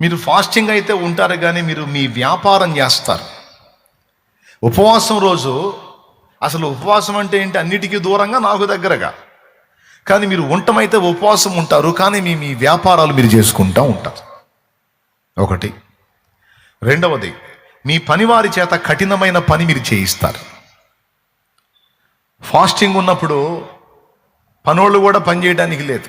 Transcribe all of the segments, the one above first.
మీరు ఫాస్టింగ్ అయితే ఉంటారు కానీ మీరు మీ వ్యాపారం చేస్తారు. ఉపవాసం రోజు అసలు ఉపవాసం అంటే ఏంటి? అన్నిటికీ దూరంగా నాకు దగ్గరగా. కానీ మీరు ఉండటమైతే ఉపవాసం ఉంటారు కానీ మీ మీ వ్యాపారాలు మీరు చేసుకుంటూ ఉంటారు. ఒకటి. రెండవది మీ పనివారి చేత కఠినమైన పని మీరు చేయిస్తారు. ఫాస్టింగ్ ఉన్నప్పుడు పనోళ్ళు కూడా పని చేయడానికి లేదు.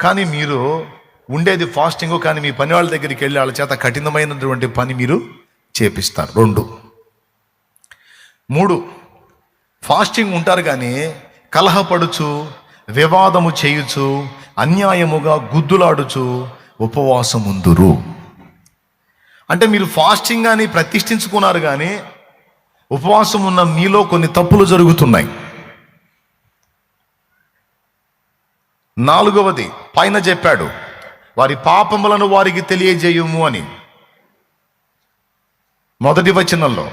కానీ మీరు ఉండేది ఫాస్టింగ్ కానీ మీ పని వాళ్ళ దగ్గరికి వెళ్ళి వాళ్ళ చేత కఠినమైనటువంటి పని మీరు చేపిస్తారు. రెండు. మూడు. ఫాస్టింగ్ ఉంటారు కానీ కలహపడుచు వివాదము చేయుచు అన్యాయముగా గుద్దులాడుచు ఉపవాసం ఉందురు అంటే మీరు ఫాస్టింగ్ అని ప్రతిష్ఠించుకున్నారు కానీ ఉపవాసం ఉన్న మీలో కొన్ని తప్పులు జరుగుతున్నాయి. నాలుగవది పైన చెప్పాడు వారి పాపములను వారికి తెలియజేయము అని. మొదటి వచనంలో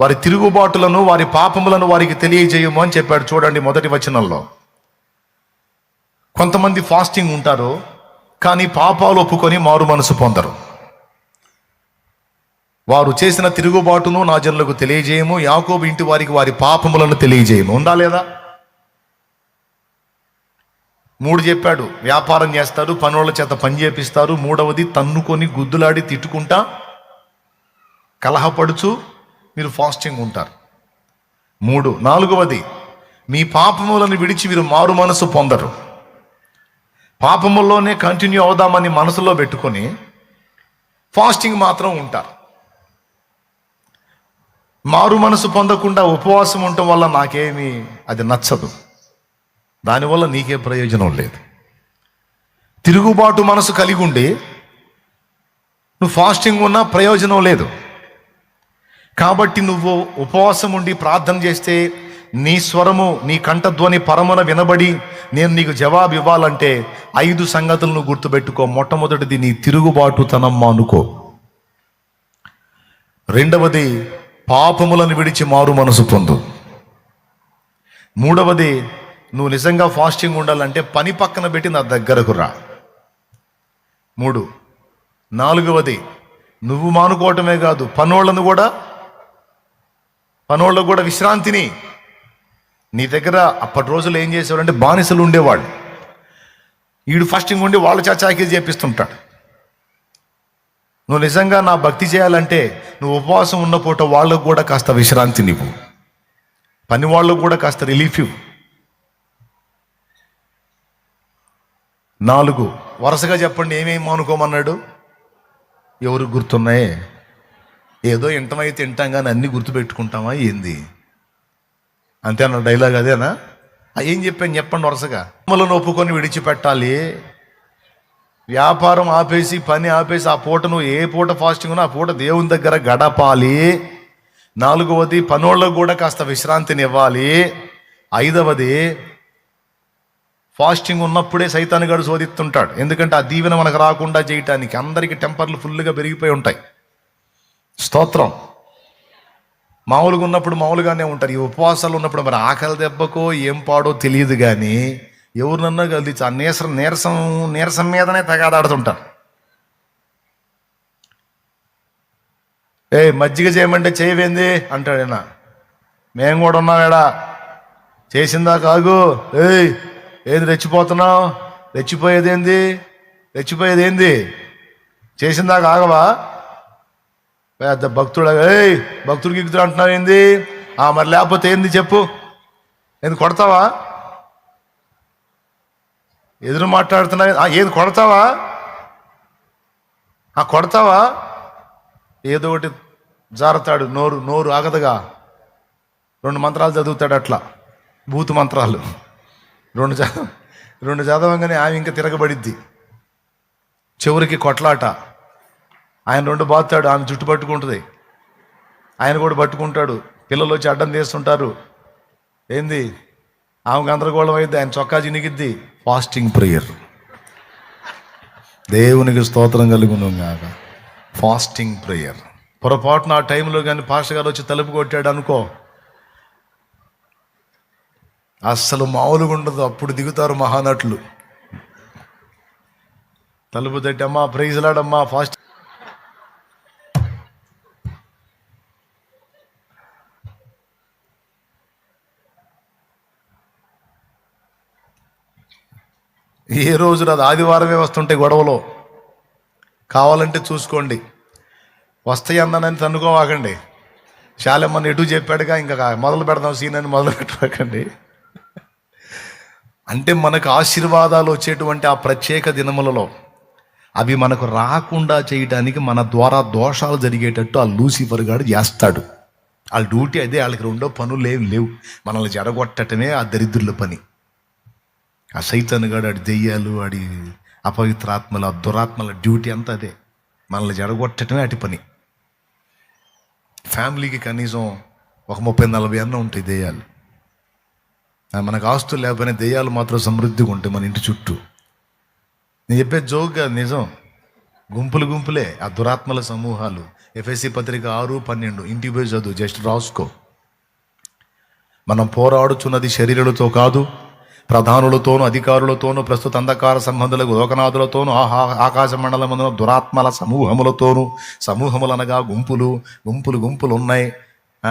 వారి తిరుగుబాటులను వారి పాపములను వారికి తెలియజేయము అని చెప్పాడు చూడండి మొదటి వచనంలో. కొంతమంది ఫాస్టింగ్ ఉంటారు కానీ పాపాలు ఒప్పుకొని మారు మనసు పొందరు. వారు చేసిన తిరుగుబాటును నా జనులకు తెలియజేయము యాకోబు ఇంటి వారికి వారి పాపములను తెలియజేయము. ఉందా లేదా? మూడు చెప్పాడు వ్యాపారం చేస్తారు పనుల చేత పని చేపిస్తారు మూడవది తన్నుకొని గుద్దులాడి తిట్టుకుంటా కలహపడుచు మీరు ఫాస్టింగ్ ఉంటారు. మూడు నాలుగవది మీ పాపములను విడిచి మీరు మారు మనసు పొందరు. పాపముల్లోనే కంటిన్యూ అవుదామని మనసులో పెట్టుకొని ఫాస్టింగ్ మాత్రం ఉంటారు. మారు మనసు పొందకుండా ఉపవాసం ఉండటం వల్ల నాకేమీ అది నచ్చదు. దానివల్ల నీకే ప్రయోజనం లేదు. తిరుగుబాటు మనసు కలిగి ఉండి నువ్వు ఫాస్టింగ్ ఉన్నా ప్రయోజనం లేదు. కాబట్టి నువ్వు ఉపవాసం ఉండి ప్రార్థన చేస్తే నీ స్వరము నీ కంఠధ్వని పరమన వినబడి నేను నీకు జవాబు ఇవ్వాలంటే ఐదు సంగతులను గుర్తుపెట్టుకో. మొట్టమొదటిది నీ తిరుగుబాటుతనం అనుకో రెండవది పాపములను విడిచి మారు మనసు పొందు. మూడవది నువ్వు నిజంగా ఫాస్టింగ్ ఉండాలంటే పని పక్కన పెట్టి నా దగ్గరకు రా. మూడు. నాలుగవది నువ్వు మానుకోవటమే కాదు పనోళ్ళను కూడా పనోళ్ళకు కూడా విశ్రాంతిని. నీ దగ్గర అప్పటి రోజులు ఏం చేసేవారంటే బానిసలు ఉండేవాళ్ళు. వీడు ఫాస్టింగ్ ఉండి వాళ్ళ చాచాకి చేపిస్తుంటాడు. నువ్వు నిజంగా నా భక్తి చేయాలంటే నువ్వు ఉపవాసం ఉన్న పూట వాళ్ళకు కూడా కాస్త విశ్రాంతి నువ్వు పని వాళ్ళకు కూడా కాస్త రిలీఫ్ ఇవ్వు. నాలుగు. వరుసగా చెప్పండి ఏమేమి మానుకోమన్నాడు? ఎవరు గుర్తున్నాయే? ఏదో ఇంటమైతే తింటాం కానీ అన్ని గుర్తుపెట్టుకుంటామా ఏంది? అంతేనా డైలాగ్ అదేనా? ఆ, ఏం చెప్పాను చెప్పండి వరుసగా. మమ్మల్ని ఒప్పుకొని విడిచిపెట్టాలి. వ్యాపారం ఆపేసి పని ఆపేసి ఆ పూట నువ్వు ఏ పూట ఫాస్టింగ్ ఆ పూట దేవుని దగ్గర గడపాలి. నాలుగవది పనోళ్ళకు కూడా కాస్త విశ్రాంతిని ఇవ్వాలి ఐదవది ఫాస్టింగ్ ఉన్నప్పుడే సైతాన్ని గడు శోధిస్తుంటాడు. ఎందుకంటే ఆ దీవెన మనకు రాకుండా చేయటానికి అందరికీ టెంపర్లు ఫుల్గా పెరిగిపోయి ఉంటాయి. స్తోత్రం. మామూలుగా ఉన్నప్పుడు మామూలుగానే ఉంటారు. ఈ ఉపవాసాలు ఉన్నప్పుడు మరి ఆకలి దెబ్బకో ఏం పాడో తెలియదు కానీ ఎవరినన్నా కలిసి ఆ నీరసం నీరసం నీరసం మీదనే తగాదాడుతుంటారు. ఏ మజ్జిగ చేయమంటే చేయవేంది? అంటాడు నా మేము కూడా ఉన్నామేడా చేసిందా కాగు? ఏయ్ ఏది రెచ్చిపోతున్నావు? రెచ్చిపోయేది ఏంది? రెచ్చిపోయేది ఏంది? చేసిందాక ఆగవా పెద్ద భక్తుడు ఏయ్ భక్తుడు గిక్తుడు అంటున్నావు ఏంది? ఆ మరి లేకపోతే ఏంది చెప్పు. ఏంది కొడతావా? ఎదురు మాట్లాడుతున్నా ఏది కొడతావా? ఆ కొడతావా? ఏదో ఒకటి జారతాడు నోరు నోరు ఆగదుగా. రెండు మంత్రాలు చదువుతాడు అట్లా. భూత మంత్రాలు. రెండు చదవ రెండు చదవంగానే ఆమె ఇంకా తిరగబడిద్ది. చివరికి కొట్లాట. ఆయన రెండు బాతాడు ఆమె జుట్టు పట్టుకుంటుంది. ఆయన కూడా పట్టుకుంటాడు. పిల్లలు వచ్చి అడ్డం తీస్తుంటారు. ఏంది? ఆమె గందరగోళం అయింది ఆయన చొక్కా చినిగిద్ది. ఫాస్టింగ్ ప్రేయర్ దేవునికి స్తోత్రం కలుగును కాక ఫాస్టింగ్ ప్రేయర్ పొరపాటున ఆ టైంలో కానీ పాస్టర్ గారు వచ్చి తలుపు కొట్టాడు అనుకో అస్సలు మామూలుగా ఉండదు. అప్పుడు దిగుతారు మహానటులు. తలుపు తట్టమ్మా ప్రైజ్లాడమ్మా ఫాస్ట్. ఏ రోజు అది ఆదివారమే వస్తుంటే గొడవలో. కావాలంటే చూసుకోండి. వస్తాయి అన్నానని తన్నుకోవాకండి శాలమ్మని ఎటు చెప్పాడుగా? ఇంకా మొదలు పెడదాం సీన్ అని మొదలు పెట్టకండి అంటే మనకు ఆశీర్వాదాలు వచ్చేటువంటి ఆ ప్రత్యేక దినములలో అవి మనకు రాకుండా చేయడానికి మన ద్వారా దోషాలు జరిగేటట్టు ఆ లూసిఫర్ గాడు చేస్తాడు. వాళ్ళ డ్యూటీ అదే వాళ్ళకి రెండో పనులు ఏమి లేవు. మనల్ని జరగొట్టటమే ఆ దరిద్రుల పని. ఆ సైతాన్ గాడు ఆడి దెయ్యాలు ఆడి అపవిత్రాత్మల దురాత్మల డ్యూటీ అంతా అదే. మనల్ని జడగొట్టటమే అటు పని. ఫ్యామిలీకి కనీసం ఒక ముప్పై నలభై అన్న ఉంటాయి దెయ్యాలు. మనకు ఆస్తులు లేకపోయినా దెయ్యాలు మాత్రం సమృద్ధిగా ఉంటాయి మన ఇంటి చుట్టూ. నేను చెప్పే జోక్ నిజం. గుంపులు గుంపులే ఆ దురాత్మల సమూహాలు. ఎఫ్ఎస్సి పత్రిక ఆరు పన్నెండు ఇంటి పోయి చదువు జస్ట్ రాసుకో. మనం పోరాడుచున్నది శరీరులతో కాదు ప్రధానులతోనూ అధికారులతోనూ ప్రస్తుత అంధకార సంబంధులకు లోకనాథులతోనూ ఆహా ఆకాశ మండలమున దురాత్మల సమూహములతోనూ సమూహములనగా గుంపులు గుంపులు గుంపులు ఉన్నాయి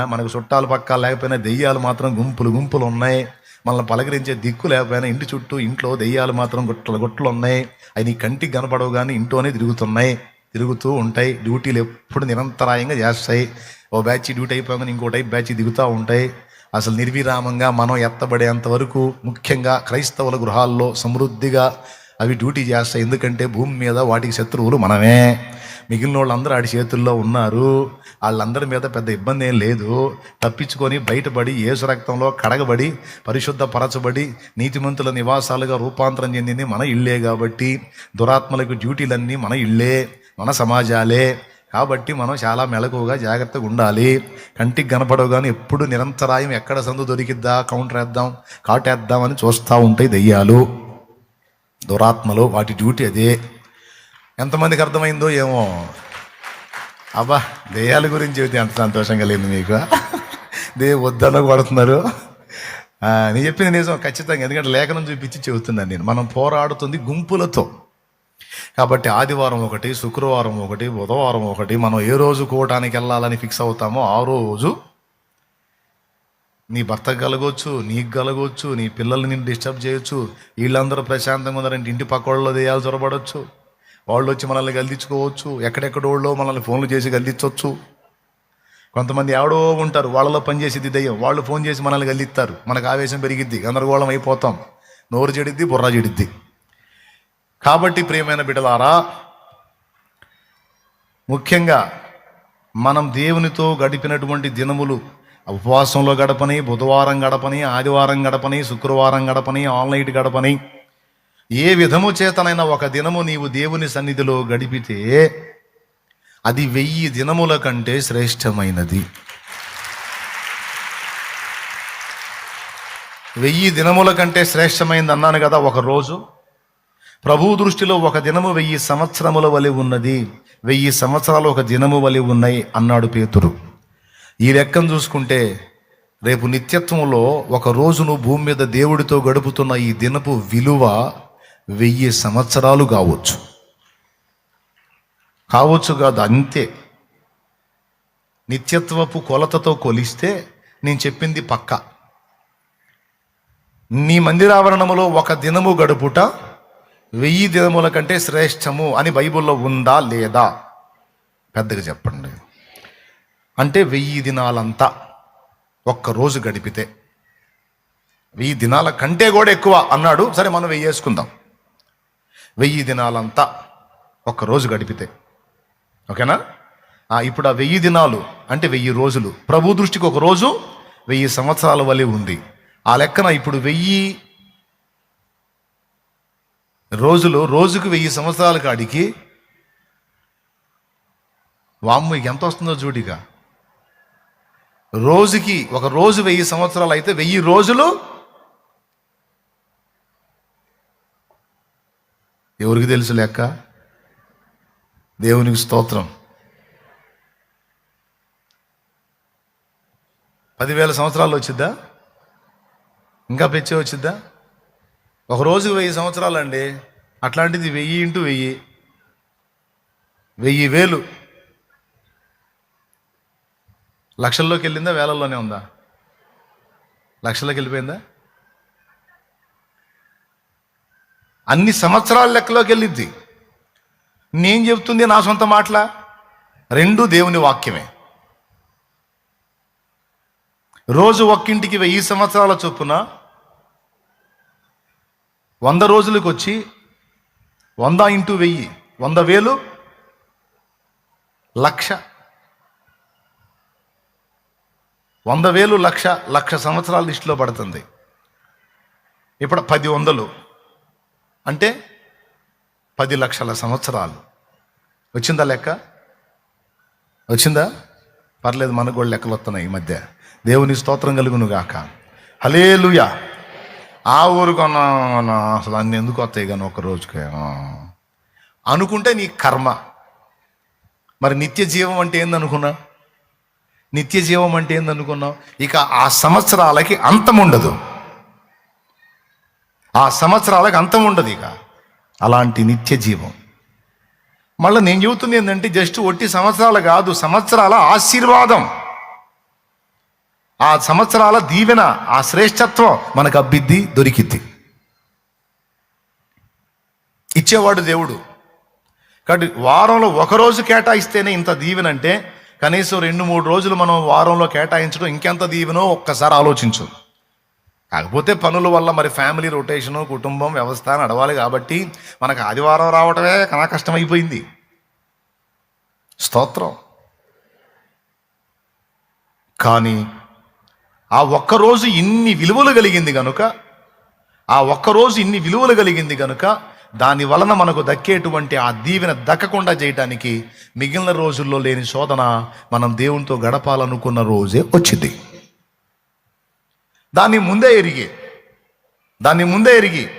మనకు చుట్టాలు పక్క లేకపోయినా దెయ్యాలు మాత్రం గుంపులు గుంపులు ఉన్నాయి మనల్ని పలకరించే దిక్కు లేకపోయినా ఇంటి చుట్టూ ఇంట్లో దెయ్యాలు మాత్రం గుట్టలు గుట్టలు ఉన్నాయి. అవి నీ కంటికి కనపడవు కానీ ఇంట్లోనే తిరుగుతున్నాయి. తిరుగుతూ ఉంటాయి. డ్యూటీలు ఎప్పుడు నిరంతరాయంగా చేస్తాయి. ఓ బ్యాచ్ డ్యూటీ అయిపోగానే ఇంకో టైప్ బ్యాచ్ దిగుతూ ఉంటాయి. అసలు నిర్విరామంగా మనం ఎత్తబడేంత వరకు ముఖ్యంగా క్రైస్తవుల గృహాల్లో సమృద్ధిగా అవి డ్యూటీ చేస్తాయి. ఎందుకంటే భూమి మీద వాటికి శత్రువులు మనమే. మిగిలిన వాళ్ళందరూ ఆడి చేతుల్లో ఉన్నారు. వాళ్ళందరి మీద పెద్ద ఇబ్బంది ఏం లేదు. తప్పించుకొని బయటపడి ఏసు రక్తంలో కడగబడి పరిశుద్ధ పరచబడి నీతిమంతుల నివాసాలుగా రూపాంతరం చెందింది మన ఇళ్ళే కాబట్టి దురాత్మలకు డ్యూటీలన్నీ మన ఇళ్ళే మన సమాజాలే. కాబట్టి మనం చాలా మెలకువగా జాగ్రత్తగా ఉండాలి. కంటికి కనపడవు కానీ ఎప్పుడు నిరంతరాయం ఎక్కడ సందు దొరికిద్దా? కౌంటర్ వేద్దాం కాటేద్దామని చూస్తూ ఉంటాయి దెయ్యాలు. దురాత్మలు వాటి డ్యూటీ అదే. ఎంతమందికి అర్థమైందో ఏమో. అబ్బా దెయ్యాల గురించి చెబితే ఎంత సంతోషంగా లేదు మీకు. దే వద్దన కొడుతున్నారు. నేను చెప్పింది నిజం ఖచ్చితంగా ఎందుకంటే లేఖనం చూపించి చెబుతున్నాను నేను. మనం పోరాడుతుంది గుంపులతో. కాబట్టి ఆదివారం ఒకటి శుక్రవారం ఒకటి బుధవారం ఒకటి మనం ఏ రోజు కోవటానికి వెళ్ళాలని ఫిక్స్ అవుతామో ఆ రోజు నీ భర్త కలగొచ్చు నీకు కలగొచ్చు నీ పిల్లల్ని నేను డిస్టర్బ్ చేయొచ్చు వీళ్ళందరూ ప్రశాంతంగా ఉన్నారంటే ఇంటి పక్క దేయాలు చొరబడవచ్చు వాళ్ళు వచ్చి మనల్ని గల్దించుకోవచ్చు ఎక్కడెక్కడోళ్ళో మనల్ని ఫోన్లు చేసి గల్దించవచ్చు కొంతమంది ఎవడో ఉంటారు వాళ్ళలో పనిచేసేది దయ్యం. వాళ్ళు ఫోన్ చేసి మనల్ని గల్దిస్తారు మనకు ఆవేశం పెరిగిద్ది గందరగోళం అయిపోతాం. నోరు చెడిద్ది బుర్ర చెడిద్ది. కాబట్టి ప్రియమైన బిడ్డలారా ముఖ్యంగా మనం దేవునితో గడిపినటువంటి దినములు ఉపవాసంలో గడపని బుధవారం గడపని ఆదివారం గడపని శుక్రవారం గడపని ఆన్లైట్ గడపని. ఏ విధము చేతనైనా ఒక దినము నీవు దేవుని సన్నిధిలో గడిపితే అది వెయ్యి దినముల కంటే శ్రేష్టమైనది. వెయ్యి దినముల కంటే శ్రేష్టమైనది అన్నాను కదా ఒక రోజు. ప్రభు దృష్టిలో ఒక దినము వెయ్యి సంవత్సరముల వలె ఉన్నది. వెయ్యి సంవత్సరాలు ఒక దినము వలె ఉన్నాయి అన్నాడు పేతురు. ఈ లెక్కను చూసుకుంటే రేపు నిత్యత్వంలో ఒక రోజును భూమి మీద దేవుడితో గడుపుతున్న ఈ దినపు విలువ వెయ్యి సంవత్సరాలు కావచ్చు. కావచ్చు కాదు అంతే. నిత్యత్వపు కొలతతో కొలిస్తే నేను చెప్పింది పక్క. నీ మందిరావరణములో ఒక దినము గడుపుట వెయ్యి దినముల కంటే శ్రేష్టము అని బైబిల్లో ఉందా లేదా? పెద్దగా చెప్పండి. అంటే వెయ్యి దినాలంతా ఒక్క రోజు గడిపితే. వెయ్యి దినాల కంటే కూడా ఎక్కువ అన్నాడు. సరే మనం వెయ్యి వేసుకుందాం. వెయ్యి దినాలంతా ఒక్క రోజు గడిపితే. ఓకేనా? ఇప్పుడు ఆ వెయ్యి దినాలు అంటే వెయ్యి రోజులు. ప్రభు దృష్టికి ఒక రోజు వెయ్యి సంవత్సరాల వలె ఉంది. ఆ లెక్కన ఇప్పుడు వెయ్యి రోజులు రోజుకు వెయ్యి సంవత్సరాల కాడికి వామ్మ ఎంత వస్తుందో చూడిగా రోజుకి ఒక రోజు వెయ్యి సంవత్సరాలు అయితే వెయ్యి రోజులు ఎవరికి తెలుసు లెక్క? దేవునికి స్తోత్రం. పదివేల సంవత్సరాలు వచ్చిద్దా? ఇంకా పెంచే వచ్చిద్దా? ఒక రోజు వెయ్యి సంవత్సరాలు అండి అట్లాంటిది వెయ్యి ఇంటూ వెయ్యి. వెయ్యి వేలు. లక్షల్లోకి వెళ్ళిందా వేలల్లోనే ఉందా? లక్షల్లోకి వెళ్ళిపోయిందా అన్ని సంవత్సరాల లెక్కలోకి వెళ్ళిద్ది నేను చెప్తుంది నా సొంత మాటల? రెండు దేవుని వాక్యమే. రోజు ఒక్కింటికి వెయ్యి సంవత్సరాల చొప్పున వంద రోజులకు వచ్చి వంద ఇంటూ వెయ్యి వంద వేలు లక్ష. వంద వేలు లక్ష లక్ష సంవత్సరాల లిస్టులో పడుతుంది. ఇప్పుడు పది వందలు. అంటే పది లక్షల సంవత్సరాలు. వచ్చిందా లెక్క? వచ్చిందా? పర్లేదు మనకు కూడా లెక్కలు వస్తున్నాయి ఈ మధ్య. దేవుని స్తోత్రం కలుగును గాక హలేలుయా ఆ ఊరు కొన్నాం అసలు అన్ని ఎందుకు వస్తాయి కానీ ఒక రోజుకి? అనుకుంటే నీ కర్మ. మరి నిత్య జీవం అంటే ఏందనుకున్నా? నిత్య జీవం అంటే ఏందనుకున్నావు? ఇక ఆ సంవత్సరాలకి అంతం ఉండదు. ఆ సంవత్సరాలకు అంతం ఉండదు ఇక. అలాంటి నిత్య జీవం మళ్ళీ నేను చెబుతుంది ఏంటంటే జస్ట్ ఒట్టి సంవత్సరాలు కాదు సంవత్సరాల ఆశీర్వాదం. ఆ సంవత్సరాల దీవెన ఆ శ్రేష్టత్వం మనకు అబ్బిద్ది దొరికిద్ది. ఇచ్చేవాడు దేవుడు. కాబట్టి వారంలో ఒక రోజు కేటాయిస్తేనే ఇంత దీవెన అంటే కనీసం రెండు మూడు రోజులు మనం వారంలో కేటాయించడం ఇంకెంత దీవెనో ఒక్కసారి ఆలోచించు. కాకపోతే పనుల వల్ల మరి ఫ్యామిలీ రొటేషను కుటుంబం వ్యవస్థ నడవాలి కాబట్టి మనకు ఆదివారం రావటమే కనా కష్టమైపోయింది స్తోత్రం. కానీ ఆ ఒక్కరోజు ఇన్ని విలువలు కలిగింది కనుక ఆ ఒక్కరోజు ఇన్ని విలువలు కలిగింది కనుక దాని వలన మనకు దక్కేటువంటి ఆ దీవెన దక్కకుండా చేయటానికి మిగిలిన రోజుల్లో లేని శోధన మనం దేవునితో గడపాలనుకున్న రోజే వచ్చింది. దాన్ని ముందే ఎరిగి దాన్ని ముందే ఎరిగి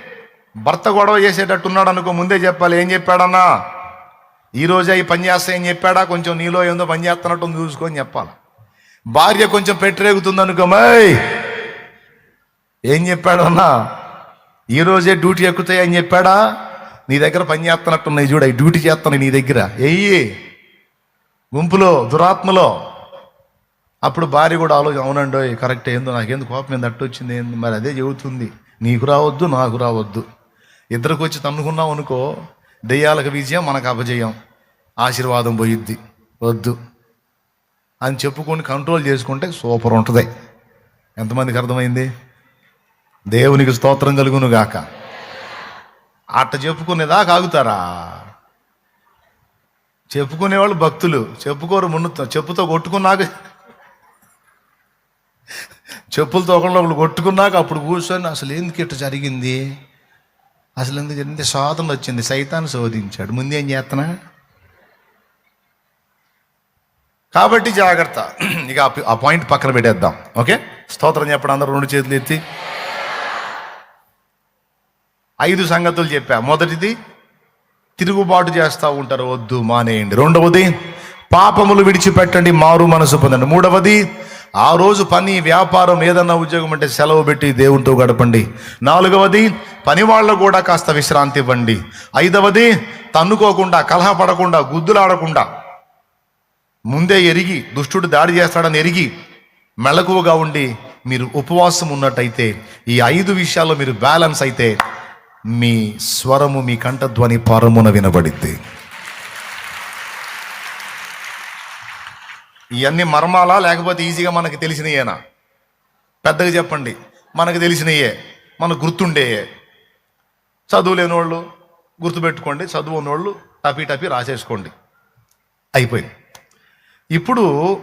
భర్త గొడవ చేసేటట్టున్నాడు అనుకో ముందే చెప్పాలి ఏం చెప్పాడన్నా? ఈ రోజే ఈ పని చేస్తాయని చెప్పాడా? కొంచెం నీలో ఏందో పని చేస్తున్నట్టు చూసుకొని చెప్పాలి. భార్య కొంచెం పెట్టరేగుతుంది అనుకోమయ్ మై ఏం చెప్పాడన్నా? ఈ రోజే డ్యూటీ ఎక్కుతాయని చెప్పాడా? నీ దగ్గర పని చేస్తున్నట్టున్నాయి చూడ డ్యూటీ చేస్తున్నాయి నీ దగ్గర. ఎయ్యి గుంపులో దురాత్మలో. అప్పుడు భార్య కూడా ఆలోచన అవునండో కరెక్ట్ ఏందో నాకేందుకు కోపం ఏంది అట్టు వచ్చింది ఏంది మరి అదే చెబుతుంది. నీకు రావద్దు నాకు రావద్దు. ఇద్దరికి వచ్చి తన్నుకున్నాం అనుకో దెయ్యాలకు విజయం మనకు అపజయం. ఆశీర్వాదం పోయిద్ది. వద్దు. అని చెప్పుకొని కంట్రోల్ చేసుకుంటే సూపర్ ఉంటుంది. ఎంతమందికి అర్థమైంది? దేవునికి స్తోత్రం కలుగును గాక అట్ట చెప్పుకునేదాకా ఆగుతారా? చెప్పుకునేవాళ్ళు భక్తులు. చెప్పుకోరు మున్నుతో చెప్పుతో కొట్టుకున్నాక చెప్పులతో ఒకళ్ళు ఒకళ్ళు కొట్టుకున్నాక అప్పుడు కూర్చొని అసలు ఎందుకు ఇట్ట జరిగింది? అసలు ఎందుకు ఎంత శోధన వచ్చింది. సైతాన్ని శోధించాడు. ముందేం చేస్తున్నా కాబట్టి జాగ్రత్త. ఇక ఆ ఆ పాయింట్ పక్కన పెట్టేద్దాం. ఓకే? స్తోత్రం చెప్పడం. అందరూ రెండు చేతులు ఎత్తి. ఐదు సంగతులు చెప్పా. మొదటిది తిరుగుబాటు చేస్తూ ఉంటారు వద్దు మానేయండి. రెండవది పాపములు విడిచిపెట్టండి మారు మనసు పొందండి. మూడవది ఆ రోజు పని వ్యాపారం ఏదన్నా ఉద్యోగం అంటే సెలవు పెట్టి దేవునితో గడపండి. నాలుగవది పని వాళ్ళు కూడా కాస్త విశ్రాంతి ఇవ్వండి. ఐదవది తన్నుకోకుండా కలహపడకుండా గుద్దులాడకుండా ముందే ఎరిగి దుష్టుడు దాడి చేస్తాడని ఎరిగి మెలకువగా ఉండి మీరు ఉపవాసం ఉన్నట్టయితే ఈ ఐదు విషయాల్లో మీరు బ్యాలెన్స్ అయితే మీ స్వరము మీ కంఠధ్వని పరమున వినబడిద్ది ఇవన్నీ మర్మాలా? లేకపోతే ఈజీగా మనకు తెలిసినయేనా? పెద్దగా చెప్పండి. మనకు తెలిసినయే. మనకు గుర్తుండేయే. చదువు వాళ్ళు గుర్తుపెట్టుకోండి. చదువు ఉన్నోళ్ళు టపీ టపీ రాసేసుకోండి. అయిపోయింది. ఇప్పుడు